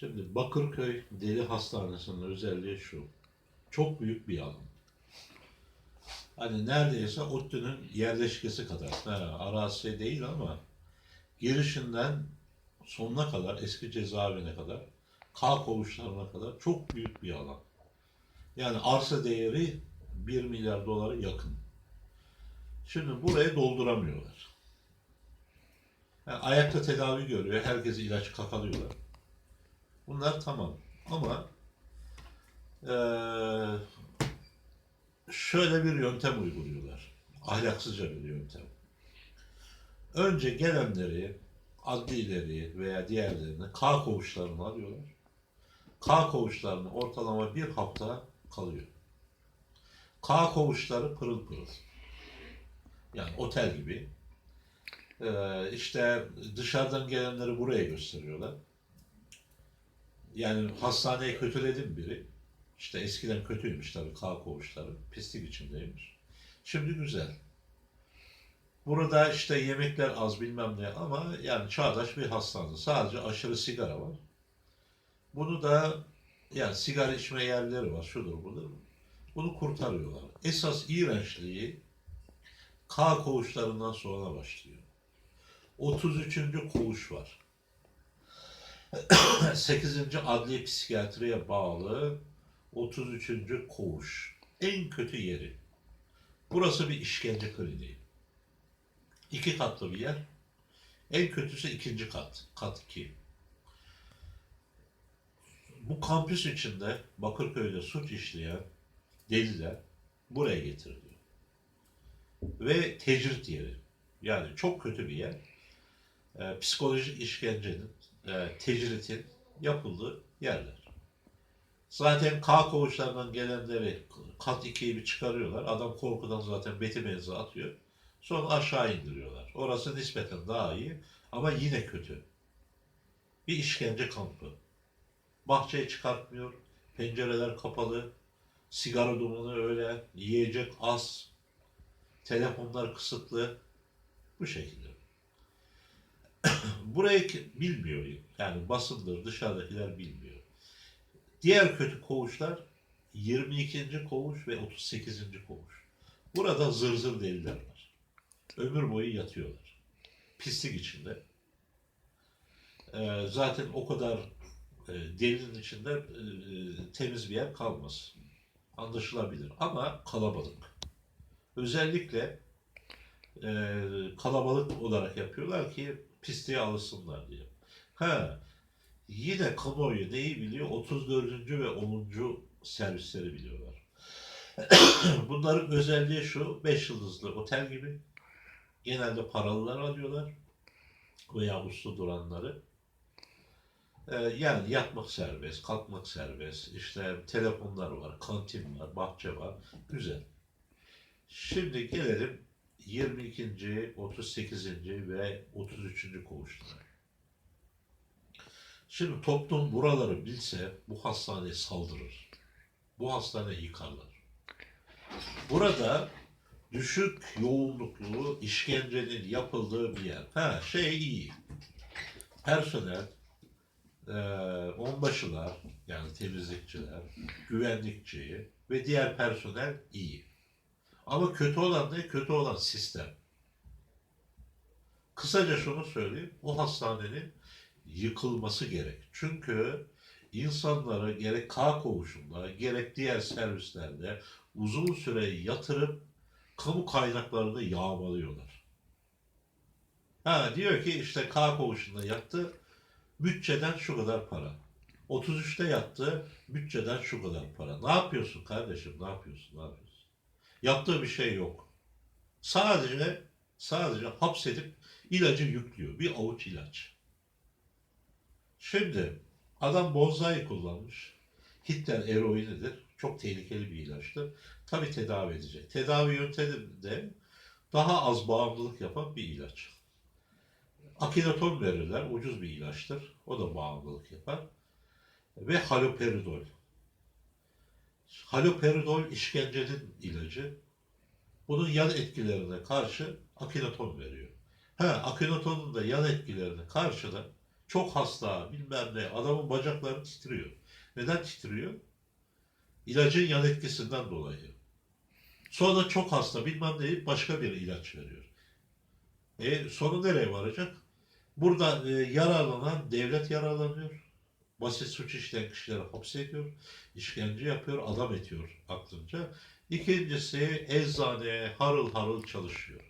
Şimdi Bakırköy Deli Hastanesi'nin özelliği şu. Çok büyük bir alan. Hani neredeyse ODTÜ'nün yerleşkesi kadar. Ha, arazi değil ama girişinden sonuna kadar, eski cezaevine kadar, K kovuşlarına kadar çok büyük bir alan. Yani arsa değeri 1 milyar dolara yakın. Şimdi burayı dolduramıyorlar. Yani ayakta tedavi görüyor, herkes ilaç kakalıyorlar. Bunlar tamam. Ama eee, şöyle bir yöntem uyguluyorlar. Ahlaksızca bir yöntem. Önce gelenleri, adlileri veya diğerlerini K koğuşlarına alıyorlar. K koğuşlarına ortalama bir hafta kalıyor. K koğuşları pırıl pırıl. Yani otel gibi. Ee, işte dışarıdan gelenleri buraya gösteriyorlar. Yani hastaneye kötüledim biri. İşte eskiden kötüymüş tabii K koğuşları. Pislik içindeymiş. Şimdi güzel. Burada işte yemekler az bilmem ne ama yani çağdaş bir hastane. Sadece aşırı sigara var. Bunu da yani sigara içme yerleri var. Şudur budur. Bunu kurtarıyorlar. Esas iğrençliği K koğuşlarından sonra başlıyor. 33. koğuş var. 8. Adli Psikiyatriye bağlı 33. koğuş. En kötü yeri. Burası bir işkence kliniği. İki katlı bir yer. En kötüsü ikinci kat. Kat 2. Bu kampüs içinde Bakırköy'de suç işleyen deliler buraya getiriliyor. Ve tecrit yeri. Yani çok kötü bir yer. Ee, psikolojik işkencenin, e, tecritin yapıldığı yerler. Zaten K koğuşlarından gelenleri kat 2'yi bir çıkarıyorlar. Adam korkudan zaten beti benzi atıyor. Sonra aşağı indiriyorlar. Orası nispeten daha iyi ama yine kötü. Bir işkence kampı. Bahçeye çıkartmıyor. Pencereler kapalı. Sigara dumanı öyle. Yiyecek az. Telefonlar kısıtlı. Bu şekilde. Burayı bilmiyor. Yani basındır, dışarıdakiler bilmiyor. Diğer kötü koğuşlar 22. koğuş ve 38. koğuş. Burada zır zır deliler var. Ömür boyu yatıyorlar. Pislik içinde. Ee, zaten o kadar e, delinin içinde e, temiz bir yer kalmaz. Anlaşılabilir ama kalabalık. Özellikle e, kalabalık olarak yapıyorlar ki pisliğe alışsınlar diye. Ha, yine kamuoyu neyi biliyor? 34. ve 10. servisleri biliyorlar. Bunların özelliği şu, 5 yıldızlı otel gibi. Genelde paralılar alıyorlar veya uslu duranları. Ee, yani yatmak serbest, kalkmak serbest, işte telefonlar var, kantin var, bahçe var. Güzel. Şimdi gelelim 22. 38. ve 33. koğuşlara. Şimdi toplum buraları bilse bu hastaneye saldırır. Bu hastaneyi yıkarlar. Burada düşük yoğunluklu işkencenin yapıldığı bir yer. Ha şey iyi. Personel, eee onbaşılar yani temizlikçiler, güvenlikçi ve diğer personel iyi. Ama kötü olan ne? Kötü olan sistem. Kısaca şunu söyleyeyim. O hastanenin yıkılması gerek. Çünkü insanları gerek K koğuşunda gerek diğer servislerde uzun süre yatırıp kamu kaynaklarını yağmalıyorlar. Ha diyor ki işte K koğuşunda yattı bütçeden şu kadar para. 33'te yattı bütçeden şu kadar para. Ne yapıyorsun kardeşim? Ne yapıyorsun? Ne yapıyorsun? Yaptığı bir şey yok. Sadece sadece hapsedip ilacı yüklüyor. Bir avuç ilaç. Şimdi adam bonsai kullanmış. Hitler eroinidir. Çok tehlikeli bir ilaçtır. Tabi tedavi edecek. Tedavi yöntemi de daha az bağımlılık yapan bir ilaç. Akinaton verirler. Ucuz bir ilaçtır. O da bağımlılık yapar. Ve haloperidol. Haloperidol işkencenin ilacı. Bunun yan etkilerine karşı akinaton veriyor. Ha, akinatonun da yan etkilerine karşı da Çok hasta bilmem ne. Adamın bacakları titriyor. Neden titriyor? İlacın yan etkisinden dolayı. Sonra çok hasta bilmem ne başka bir ilaç veriyor. E sonu nereye varacak? Burada e, yararlanan devlet yararlanıyor. Basit suç işleyen kişileri hapsediyor. işkence yapıyor, adam ediyor aklınca. İkincisi eczane harıl harıl çalışıyor.